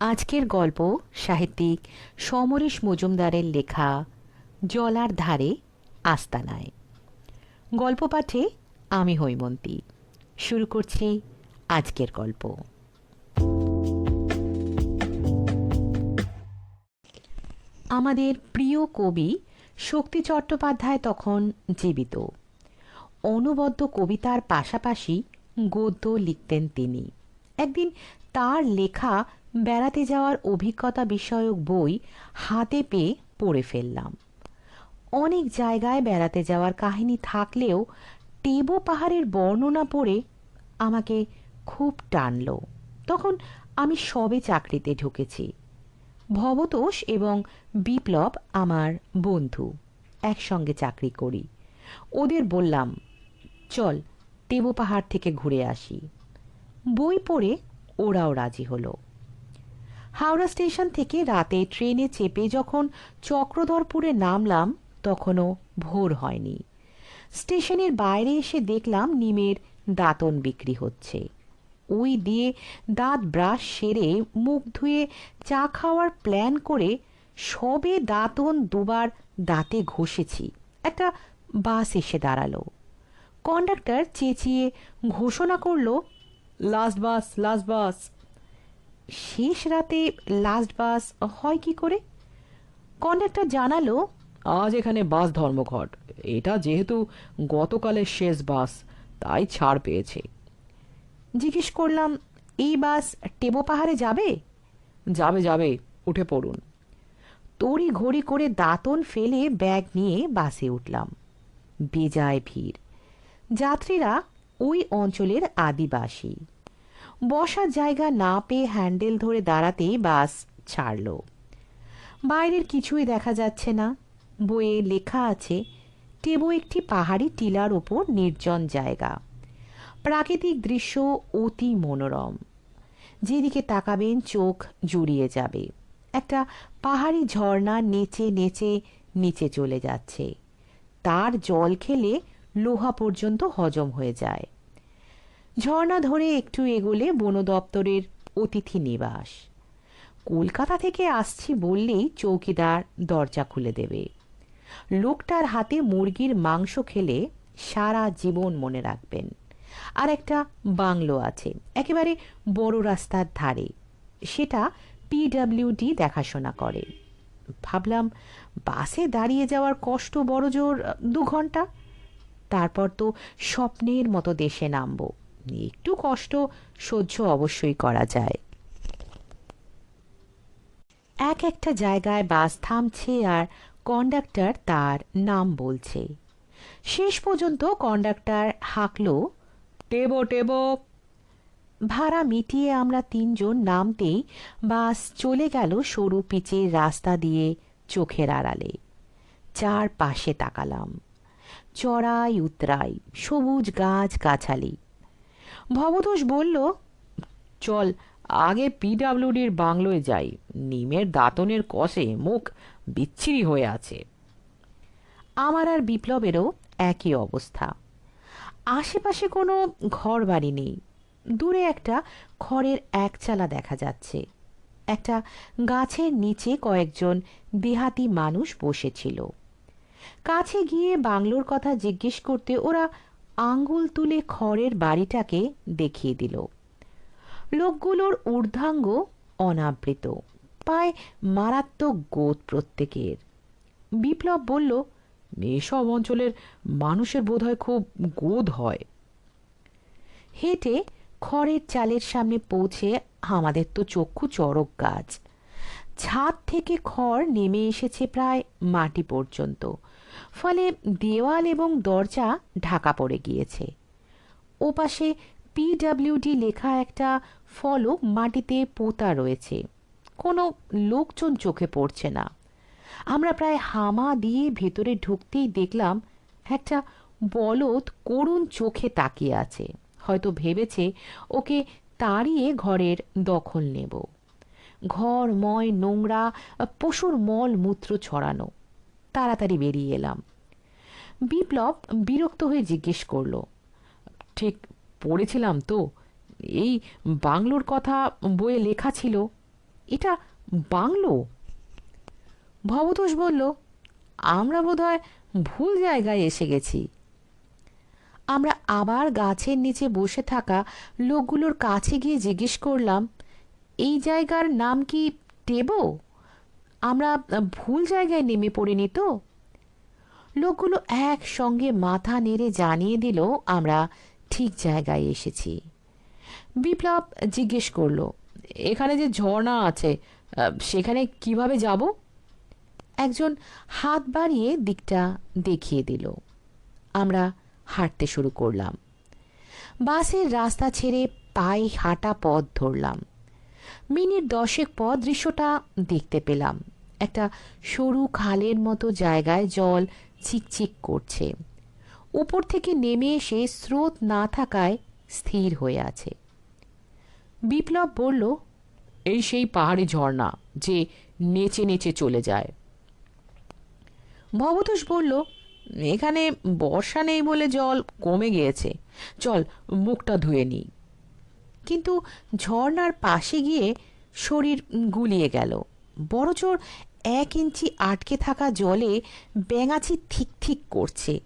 আজকের গল্প সাহিত্যিক সমরেশ মজুমদারের লেখা জলার ধারে আস্তানায়। গল্প পাঠে আমি হৈমন্তী। শুরু করছি আজকের গল্প। আমাদের প্রিয় কবি শক্তি চট্টোপাধ্যায় তখন জীবিত। অনুবদ্ধ কবিতার পাশাপাশি গদ্য লিখতেন তিনি। একদিন তার লেখা বেড়াতে যাওয়ার অভিজ্ঞতা বিষয়ক বই হাতে পেয়ে পড়ে ফেললাম। অনেক জায়গায় বেড়াতে যাওয়ার কাহিনী থাকলেও টেবো পাহাড়ের বর্ণনা পড়ে আমাকে খুব টানল। তখন আমি সবে চাকরিতে ঢুকেছি। ভবতোষ এবং বিপ্লব আমার বন্ধু, একসঙ্গে চাকরি করি। ওদের বললাম, চল টেবো পাহাড় থেকে ঘুরে আসি। বই পড়ে ওরাও রাজি হলো। হাওড়া স্টেশন থেকে রাতে ট্রেনে চেপে যখন চক্রধরপুরে নামলাম, তখনও ভোর হয়নি। স্টেশনের বাইরে এসে দেখলাম নিমের দাঁতন বিক্রি হচ্ছে। ওই দিয়ে দাঁত ব্রাশ সেরে মুখ ধুয়ে চা খাওয়ার প্ল্যান করে সবে দাঁতন দুবার দাঁতে ঘষেছি। একটা বাস এসে দাঁড়াল। কন্ডাক্টর চেঁচিয়ে ঘোষণা করল, লাস্ট বাস লাস্ট বাস। শেষ রাতে লাস্ট বাস হয় কি করে? কন্ডাক্টর জানালো আজ এখানে বাস ধর্মঘট। এটা যেহেতু গতকালের শেষ বাস তাই ছাড় পেয়েছে। জিজ্ঞেস করলাম এই বাস টেবো পাহাড়ে যাবে? যাবে যাবে উঠে পড়ুন। তড়ি ঘড়ি করে দাঁতন ফেলে ব্যাগ নিয়ে বাসে উঠলাম। বেজায় ভিড়। যাত্রীরা ওই অঞ্চলের আদিবাসী। বসার জায়গা না পেয়ে হ্যান্ডেল ধরে দাঁড়াতেই বাস ছাড়ল। বাইরের কিছুই দেখা যাচ্ছে না। বইয়ে লেখা আছে, টেবো একটি পাহাড়ি টিলার ওপর নির্জন জায়গা। প্রাকৃতিক দৃশ্য অতি মনোরম। যেদিকে তাকাবেন চোখ জুড়িয়ে যাবে। একটা পাহাড়ি ঝর্ণা নেচে নেচে নিচে চলে যাচ্ছে। তার জল খেলে লোহা পর্যন্ত হজম হয়ে যায়। ঝর্ণা ধরে একটু এগোলে বন দপ্তরের অতিথি নিবাস। কলকাতা থেকে আসছি বললেই চৌকিদার দরজা খুলে দেবে। লোকটার হাতে মুরগির মাংস খেলে সারা জীবন মনে রাখবেন। আর একটা বাংলো আছে, একেবারে বড় রাস্তার ধারে। সেটা পিডাব্লিউডি দেখাশোনা করে। ভাবলাম, বাসে দাঁড়িয়ে যাওয়ার কষ্ট বড় জোর, দু ঘণ্টা? তারপর তো স্বপ্নের মতো দেশে নামবো। একটু কষ্ট সহ্য অবশ্যই করা যায়। এক একটা জায়গায় বাস থামছে আর কন্ডাক্টর তার নাম বলছে। শেষ পর্যন্ত কন্ডাক্টর হাঁকলো, টেবো টেবো। ভাড়া মিটিয়ে আমরা তিনজন নামতেই বাস চলে গেল সরু পিচের রাস্তা দিয়ে চোখের আড়ালে। চার পাশে তাকালাম। চড়াই উতরাই সবুজ গাছ গাছালি। ভবতোষ বলল, চল, আগে পিডাব্লিউডির বাংলোয় যাই। নিমের দাঁতনের কষে মুখ বিচ্ছিরি হয়ে আছে। আমার আর বিপ্লবেরও একই অবস্থা। আশেপাশে কোনো ঘর বাড়ি নেই। দূরে একটা খড়ের একচালা দেখা যাচ্ছে। একটা গাছের নিচে কয়েকজন দেহাতি মানুষ বসেছিল। কাছে গিয়ে বাংলোর কথা জিজ্ঞেস করতে ওরা আঙ্গুল তুলে খড়ের বাড়িটাকে দেখিয়ে দিল। লোকগুলোর ঊর্ধ্বাঙ্গ অনাবৃত, পায় মারাত্মক গোদ প্রত্যেকের। বিপ্লব বলল, এসব অঞ্চলের মানুষের বোধহয় খুব গোদ হয়। হেঁটে খড়ের চালের সামনে পৌঁছে আমাদের তো চক্ষু চড়ক গাছ। ছাদ থেকে খড় নেমে এসেছে প্রায় মাটি পর্যন্ত। ফলে দেওয়াল এবং দরজা ঢাকা পড়ে গিয়েছে। ওপাশে পিডাব্লিউডি লেখা একটা ফলক মাটিতে পোতা রয়েছে। কোনো লোকজন চোখে পড়ছে না। আমরা প্রায় হামা দিয়ে ভেতরে ঢুকতেই দেখলাম একটা বলদ করুণ চোখে তাকিয়ে আছে। হয়তো ভেবেছে ওকে তাড়িয়ে ঘরের দখল নেব। ঘর ময় নোংরা, পশুর মল মূত্র ছড়ানো। তাড়াতাড়ি বেরিয়ে এলাম। বিপ্লব বিরক্ত হয়ে জিজ্ঞেস করল, ঠিক পড়েছিলাম তো? এই বাংলোর কথা বইয়ে লেখা ছিল। এটা বাংলো? ভবতোষ বলল, আমরা বোধহয় ভুল জায়গায় এসে গেছি। আমরা আবার গাছের নিচে বসে থাকা লোকগুলোর কাছে গিয়ে জিজ্ঞেস করলাম, এই জায়গার নাম কি টেবো? আমরা ভুল জায়গায় নেমে পড়িনি তো? লোকগুলো একসঙ্গে মাথা নেড়ে জানিয়ে দিল, আমরা ঠিক জায়গায় এসেছি। বিপ্লব জিজ্ঞেস করল, এখানে যে ঝর্ণা আছে সেখানে কীভাবে যাব? একজন হাত বাড়িয়ে দিকটা দেখিয়ে দিল। আমরা হাঁটতে শুরু করলাম। বাসের রাস্তা ছেড়ে পায়ে হাঁটা পথ ধরলাম। মিনিট দশেক পর দৃশ্যটা দেখতে পেলাম। একটা সরু খালের মতো জায়গায় জল চিকচিক করছে। উপর থেকে নেমে এসে স্রোত না থাকায় স্থির হয়ে আছে। বিপ্লব বলল, এই সেই পাহাড়ি ঝর্ণা যে নেচে নেচে চলে যায়। ভবতোষ বলল, এখানে বর্ষা নেই বলে জল কমে গিয়েছে। চল, মুখটা ধুয়ে নিই। কিন্তু ঝর্ণার পাশে গিয়ে শরীর গুলিয়ে গেল। বড় বড়জোর এক ইঞ্চি আটকে থাকা জলে ব্যাঙাচি ঠিক ঠিক করছে।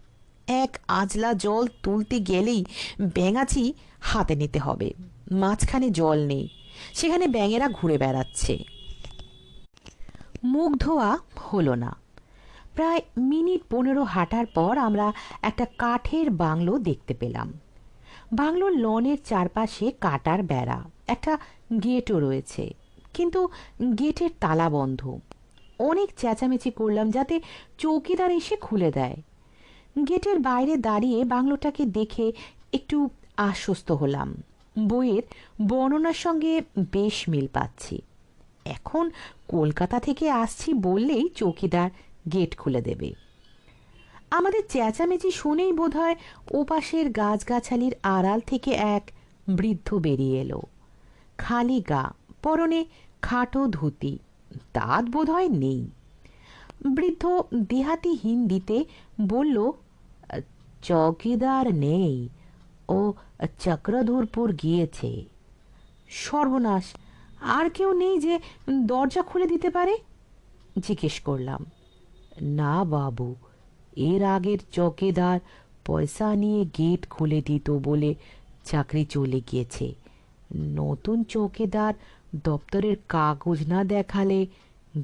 এক আজলা জল তুলতে গেলেই ব্যাঙাচি হাতে নিতে হবে। মাঝখানে জল নেই। সেখানে ব্যাঙেরা ঘুরে বেড়াচ্ছে। মুখ ধোয়া হলো না। প্রায় মিনিট পনেরো হাঁটার পর আমরা একটা কাঠের বাংলো দেখতে পেলাম। বাংলোর লনের চারপাশে কাটার বেড়া, একটা গেটও রয়েছে। কিন্তু গেটের তালা বন্ধ। অনেক চেঁচামেচি করলাম যাতে চৌকিদার এসে খুলে দেয়। গেটের বাইরে দাঁড়িয়ে বাংলোটাকে দেখে একটু আশ্বস্ত হলাম। বইয়ের বর্ণনার সঙ্গে বেশ মিল পাচ্ছি। এখন কলকাতা থেকে আসছি বললেই চৌকিদার গেট খুলে দেবে। আমাদের চেঁচামেচি শুনেই বোধহয় ওপাশের গাছগাছালির আড়াল থেকে এক বৃদ্ধ বেরিয়ে এলো। খালি গা, পরনে খাটো ধুতি দাঁত বোধহয় নেই। বৃদ্ধ দেহাতি হিন্দিতে বলল, চৌকিদার নেই, ও চক্রধরপুর গিয়েছে। সর্বনাশ, আর কেউ নেই যে দরজা খুলে দিতে পারে? জিজ্ঞেস করলাম। না বাবু এর আগের চৌকিদার পয়সা নিয়ে গেট খুলে দিত বলে চাকরি চলে গিয়েছে। নতুন চৌকিদার দপ্তরের কাগজ না দেখালে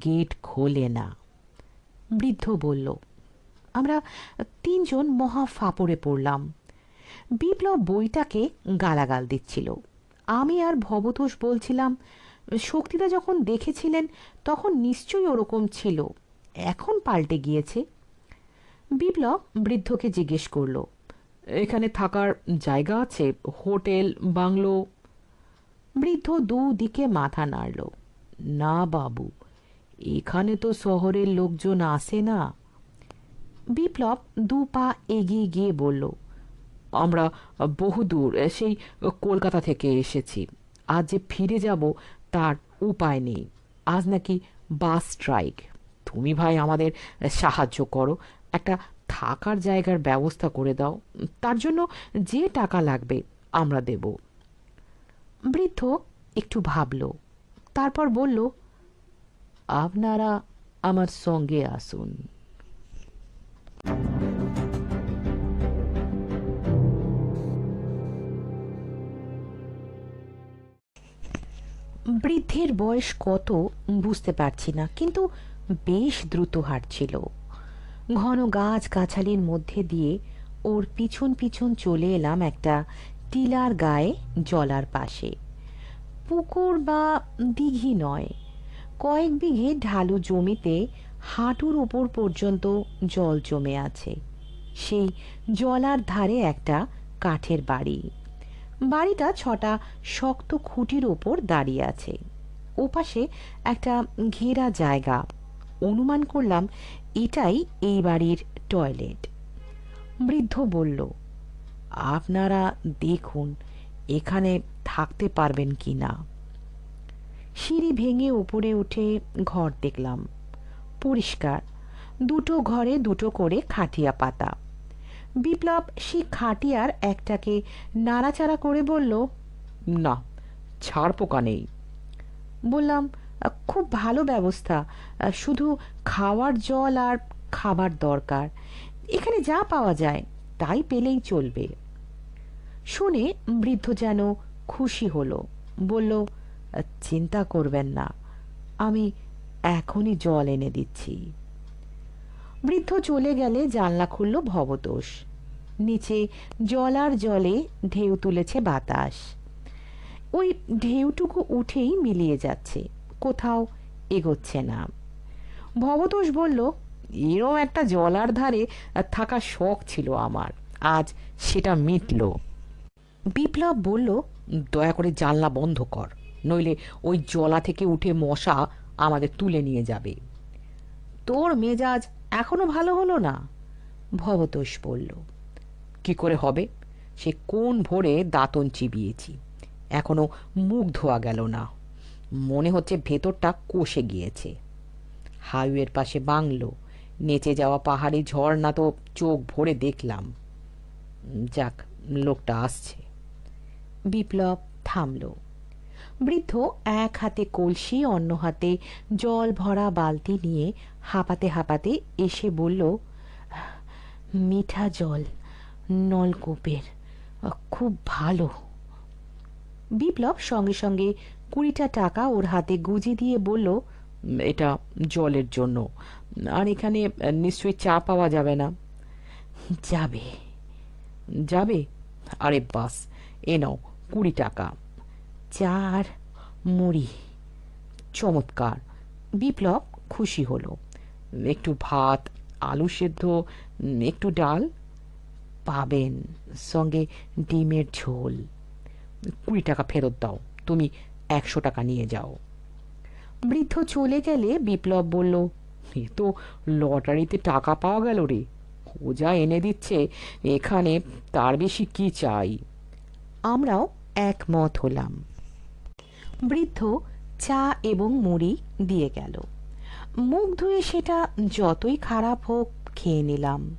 গেট খোলে না। বৃদ্ধ বলল, আমরা তিনজন মহা ফাপড়ে পড়লাম। বিপ্লব বইটাকে গালাগাল দিচ্ছিল। আমি আর ভবতোষ বলছিলাম, শক্তিদা যখন দেখেছিলেন তখন নিশ্চয়ই ওরকম ছিল। এখন পাল্টে গিয়েছে। বিপ্লব বৃদ্ধকে জিজ্ঞেস করল, এখানে থাকার জায়গা আছে? Hotel, bungalow? বৃদ্ধ দুদিকে মাথা নাড়ল, না বাবু, এখানে তো শহরের লোকজন আসে না। বিপ্লব দু পা এগিয়ে গিয়ে বলল, আমরা বহুদূর সেই কলকাতা থেকে এসেছি। আজ যে ফিরে যাব, তার উপায় নেই। আজ নাকি বাস স্ট্রাইক। তুমি ভাই আমাদের সাহায্য করো একটা থাকার জায়গার ব্যবস্থা করে দাও। তার জন্য যে টাকা লাগবে, আমরা দেব। বৃদ্ধ একটু ভাবল, তারপর বলল, আপনারা আমার সঙ্গে আসুন। বৃদ্ধের বয়স কত বুঝতে পারছি না, কিন্তু বেশ দ্রুত হাঁটছিল ঘন গাছ গাছালির মধ্যে দিয়ে ওর পিছন পিছন চলে এলাম একটা টিলার গায়ে জলার পাশে। পুকুর বা দিঘি নয়, কয়েক বিঘে ঢালু জমিতে হাঁটুর ওপর পর্যন্ত জল জমে আছে। সেই জলার ধারে একটা কাঠের বাড়ি। বাড়িটা ছটা শক্ত খুঁটির ওপর দাঁড়িয়ে আছে। ওপাশে একটা ঘেরা জায়গা। অনুমান করলাম এটাই এই বাড়ির টয়লেট। বৃদ্ধ বলল, আপনারা দেখুন, এখানে থাকতে পারবেন কি না? সিঁড়ি ভেঙে উপরে উঠে ঘর দেখলাম। পরিষ্কার, দুটো ঘরে দুটো করে খাটিয়া পাতা। বিপ্লব সেই খাটিয়ার একটাকে নাড়াচাড়া করে বলল, না, ছাড় পোকা নেই। বললাম খুব ভালো ব্যবস্থা। শুধু খাওয়ার জল আর খাবার দরকার। এখানে যা পাওয়া যায়, তাই পেলেই চলবে। শুনে বৃদ্ধ যেন খুশি হলো। বলল, চিন্তা করবেন না, আমি এখনই জল এনে দিচ্ছি। বৃদ্ধ চলে গেলে জানলা খুলল ভবতোষ। নিচে জল আর জলে ঢেউ তুলেছে বাতাস। ওই ঢেউটুকু উঠেই মিলিয়ে যাচ্ছে। কোথাও এগোচ্ছে না। ভবতোষ বলল এরম একটা জলার ধারে থাকার শখ ছিল আমার। আজ সেটা মিটল। বিপ্লব বলল, দয়া করে জানলা বন্ধ কর, নইলে ওই জলা থেকে উঠে মশা আমাদের তুলে নিয়ে যাবে। তোর মেজাজ এখনও ভালো হলো না? ভবতোষ বলল, কি করে হবে? সে কোন ভোরে দাঁতন চিবিয়েছি। এখনও মুখ ধোয়া গেল না। মনে হচ্ছে ভেতরটা কষে গিয়েছে। হাইওয়ের পাশে বাংলো। নেচে যাওয়া পাহাড়ি ঝর্ণা তো চোখ ভরে দেখলাম। যাক, লোকটা আসছে। বিপ্লব থামল। বৃদ্ধ এক হাতে কলসি, অন্য হাতে জল ভরা বালতি নিয়ে হাঁপাতে হাঁপাতে এসে বলল, মিঠা জল, নলকূপের। খুব ভালো। বিপ্লব সঙ্গে সঙ্গে কুড়িটা টাকা ওর হাতে গুজে দিয়ে বলল, এটা জলের জন্য। আর এখানে নিশ্চয়ই চা পাওয়া যাবে না। যাবে? যাবে? আরে বাস, এ নাও কুড়ি টাকা। চার মুড়ি। চমৎকার। বিপ্লব খুশি হলো। একটু ভাত, আলু সেদ্ধ, একটু ডাল? পাবেন, সঙ্গে ডিমের ঝোল। কুড়ি টাকা ফেরত দাও, তুমি একশো টাকা নিয়ে যাও। বৃদ্ধ চলে গেলে বিপ্লব বলল, এ তো লটারিতে টাকা পাওয়া গেল রে, ও যা এনে দিচ্ছে, এখানে তার বেশি কি চাই? আমরাও একমত হলাম। বৃদ্ধ চা এবং মুড়ি দিয়ে গেল। মুখ ধুয়ে সেটা যতই খারাপ হোক খেয়ে নিলাম।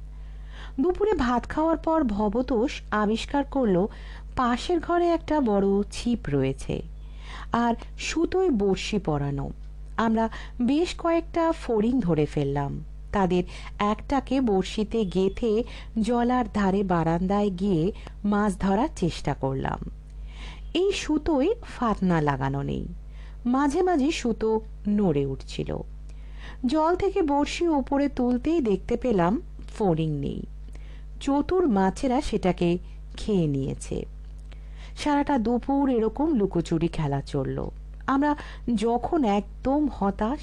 দুপুরে ভাত খাওয়ার পর ভবতোষ আবিষ্কার করল, পাশের ঘরে একটা বড় ছিপ রয়েছে। আর সুতোয় বড়শি পরানো। আমরা বেশ কয়েকটা ফড়িং ধরে ফেললাম। তাদের একটাকে বড়শিতে গেথে জলার ধারে বারান্দায় গিয়ে মাছ ধরার চেষ্টা করলাম। এই সুতোয় ফাতনা লাগানো নেই। মাঝে মাঝে সুতো নড়ে উঠছিল। জল থেকে বড়শি উপরে তুলতেই দেখতে পেলাম ফড়িং নেই। চতুর মাছেরা সেটাকে খেয়ে নিয়েছে। সারাটা দুপুর এরকম লুকোচুরি খেলা চলল। আমরা যখন একদম হতাশ,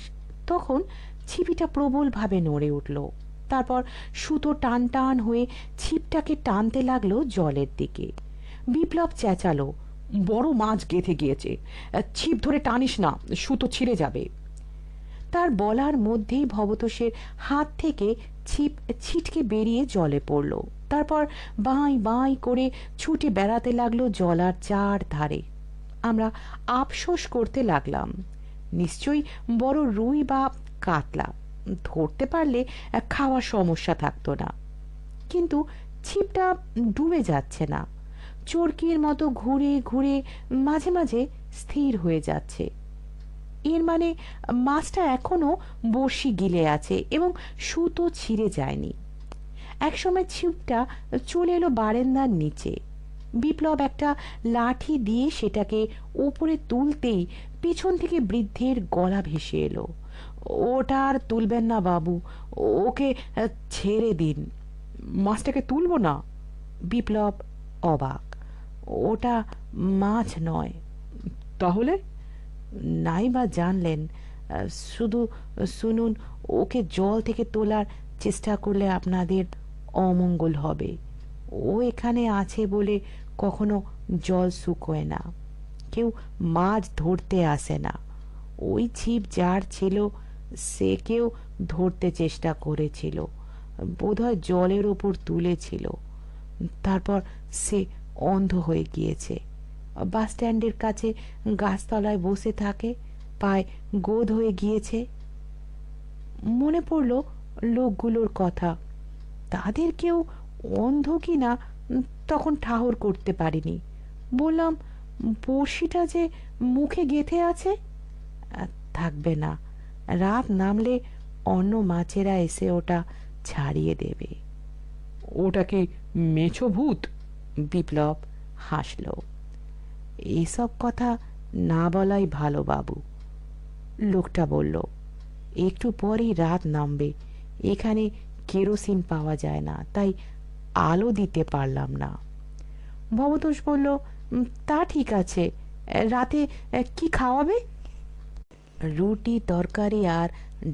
তখন ছিপিটা প্রবলভাবে নড়ে উঠল। তারপর সুতো টান টান হয়ে ছিপটাকে টানতে লাগল জলের দিকে। বিপ্লব চেঁচালো, বড় মাছ গেঁথে গিয়েছে। ছিপ ধরে টানিস না, সুতো ছিঁড়ে যাবে। তার বলার মধ্যেই ভবতোষের হাত থেকে ছিপ ছিটকে বেরিয়ে জলে পড়ল। তারপর বাঁই বাঁই করে ছুটে বেড়াতে লাগল জলার চার ধারে। আমরা আফসোস করতে লাগলাম। নিশ্চয়ই বড় রুই বা কাতলা, ধরতে পারলে খাওয়ার সমস্যা থাকতো না। কিন্তু ছিপটা ডুবে যাচ্ছে না। চরকির মতো ঘুরে ঘুরে মাঝে মাঝে স্থির হয়ে যাচ্ছে। এর মানে মাছটা এখনও বড়শি গিলে আছে এবং সুতো ছিঁড়ে যায়নি। একসময় ছিপটা চলে এলো বারেন্দার নিচে। বিপ্লব একটা লাঠি দিয়ে সেটাকে উপরে তুলতেই পিছন থেকে বৃদ্ধের গলা ভেসে এলো। ওটা আর তুলবেন না বাবু, ওকে ছেড়ে দিন। মাছটাকে তুলব না? বিপ্লব অবাক। ওটা মাছ নয়। তাহলে? নাই বা জানলেন। শুধু শুনুন, ওকে জল থেকে তোলার চেষ্টা করলে আপনাদের অমঙ্গল হবে। ও এখানে আছে বলে কখনো জল শুকোয় না। কেউ মাছ ধরতে আসে না। ওই ছিপ যার ছিল, সে কেউ ধরতে চেষ্টা করেছিল। বোধহয় জলের ওপর তুলেছিল। তারপর সে অন্ধ হয়ে গিয়েছে। বাস স্ট্যান্ডের কাছে গাছতলায় বসে থাকে, পায়ে গোদ হয়ে গিয়েছে। মনে পড়ল লোকগুলোর কথা। তাদের কেউ অন্ধ কি না তখন ঠাহর করতে পারিনি। বললাম বড়শিটা যে মুখে গেথে আছে থাকবে না। রাত নামলে অন্য মাছেরা এসে ওটা ছাড়িয়ে দেবে। ওটাকে মেছো ভূত? বিপ্লব হাসল। এসব কথা না বলাই ভালো বাবু। লোকটা বলল একটু পরেই রাত নামবে। এখানে কেরোসিন পাওয়া যায় না, তাই আলো দিতে পারলাম না। ভবতোষ বলল তা ঠিক আছে, রাতে কি খাওয়াবে? রুটি, তরকারি আর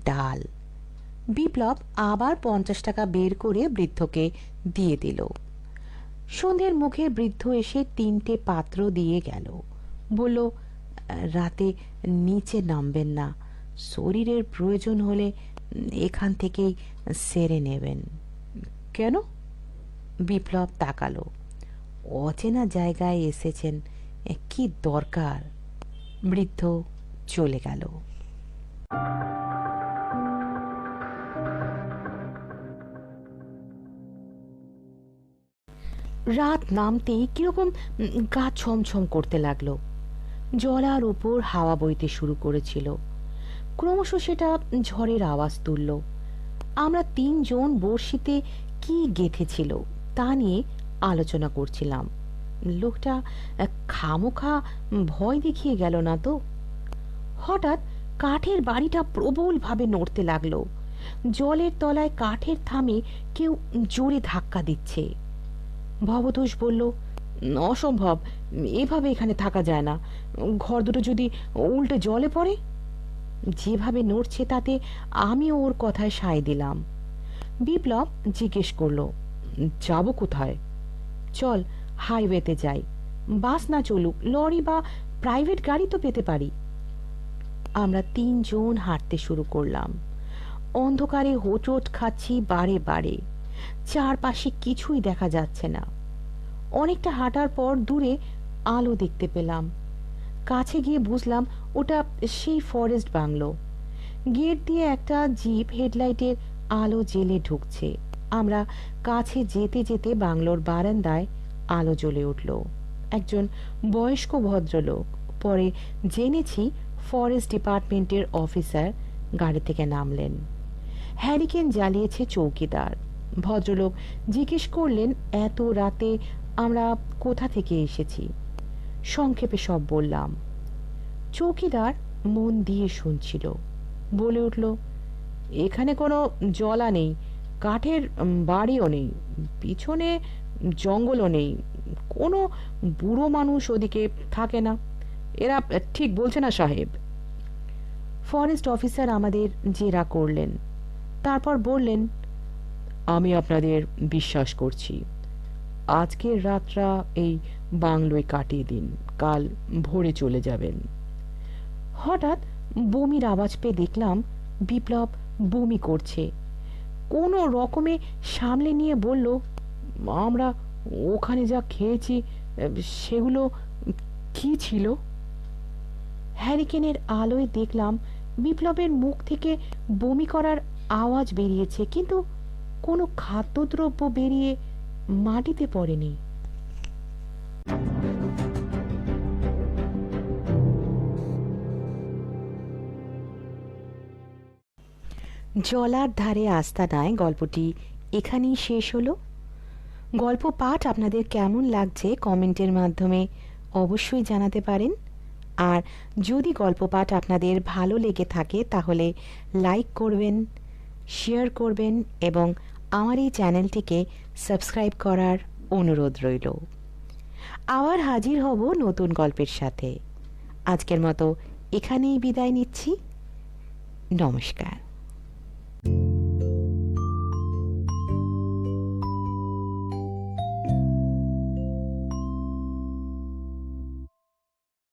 ডাল। বিপ্লব আবার পঞ্চাশ টাকা বের করে বৃদ্ধকে দিয়ে দিল। সন্ধ্যের মুখে বৃদ্ধ এসে তিনটে পাত্র দিয়ে গেল। বলল রাতে নিচে নামবেন না, শরীরের প্রয়োজন হলে এখান থেকেই সেরে নেবেন। কেন? বিপ্লব তাকালো। অচেনা জায়গায় এসেছেন। কি দরকার? বৃদ্ধ চলে গেল। রাত নামতেই কীরকম গা ছমছম করতে লাগল। জলার উপর হাওয়া বইতে শুরু করেছিল। ক্রমশ সেটা ঝড়ের আওয়াজ তুলল। আমরা তিনজন বড়শিতে কি গেঁথেছিল তা নিয়ে আলোচনা করছিলাম। লোকটা খামোখা ভয় দেখিয়ে গেল না তো? হঠাৎ কাঠের বাড়িটা প্রবলভাবে নড়তে লাগল। জলের তলায় কাঠের থামে কেউ জোরে ধাক্কা দিচ্ছে। ভবতোষ বলল, অসম্ভব, এভাবে এখানে থাকা যায় না। ঘর দুটো যদি উল্টে জলে পড়ে যেভাবে নড়ছে তাতে আমিও ওর কথায় সায় দিলাম। বিপ্লব জিজ্ঞেস করল, যাব কোথায়? চল হাইওয়েতে যাই। বাস না চলুক, লরি বা প্রাইভেট গাড়ি তো পেতে পারি। আমরা তিনজন হাঁটতে শুরু করলাম। অন্ধকারে হোঁচট খাচ্ছি বারে বারে। চারপাশে কিছুই দেখা যাচ্ছে না। অনেকটা হাঁটার পর দূরে আলো দেখতে পেলাম। কাছে গিয়ে বুঝলাম ওটা সেই ফরেস্ট বাংলো। গেট দিয়ে একটা জিপ হেডলাইটের আলো জেলে ঢুকছে। আমরা কাছে যেতে যেতে বাংলোর বারান্দায় আলো জ্বলে উঠল। একজন বয়স্ক ভদ্রলোক, পরে জেনেছি ফরেস্ট ডিপার্টমেন্টের অফিসার গাড়ি থেকে নামলেন। হ্যারিকেন জ্বালিয়েছে চৌকিদার। ভদ্রলোক জিজ্ঞেস করলেন, এত রাতে আমরা কোথা থেকে এসেছি? সংক্ষেপে সব বললাম। চৌকিদার মন দিয়ে শুনছিল। বলে উঠল, এখানে কোনো জলা নেই, কাঠের বাড়িও নেই, পিছনে জঙ্গলও নেই, কোনো বুড়ো মানুষ ওদিকে থাকে না। এরা ঠিক বলছে না, সাহেব? ফরেস্ট অফিসার আমাদের জেরা করলেন। তারপর বললেন, আমি আপনাদের বিশ্বাস করছি। আজকের রাতটা এই বাংলোয় কাটিয়ে দিন, কাল ভোরে চলে যাবেন। হঠাৎ বমির আওয়াজ পেয়ে দেখলাম বিপ্লব বমি করছে। কোনো রকমে সামলে নিয়ে বলল, আমরা ওখানে যা খেয়েছি, সেগুলো কি ছিল? হ্যারিকেনের আলোয় দেখলাম বিপ্লবের মুখ থেকে বমি করার আওয়াজ বেরিয়েছে, কিন্তু কোনো খাদ্যদ্রব্য বেরিয়ে মাটিতে পড়েনি। জলার ধারে আস্তানায় গল্পটি এখানেই শেষ হলো। গল্প পাঠ আপনাদের কেমন লাগছে কমেন্টের মাধ্যমে অবশ্যই জানাতে পারেন। আর যদি গল্প পাঠ আপনাদের ভালো লেগে থাকে, তাহলে লাইক করবেন, শেয়ার করবেন এবং আমার এই চ্যানেলটিকে সাবস্ক্রাইব করার অনুরোধ রইল। আবার হাজির হব নতুন গল্পের সাথে। আজকের মতো এখানেই বিদায় নিচ্ছি। নমস্কার।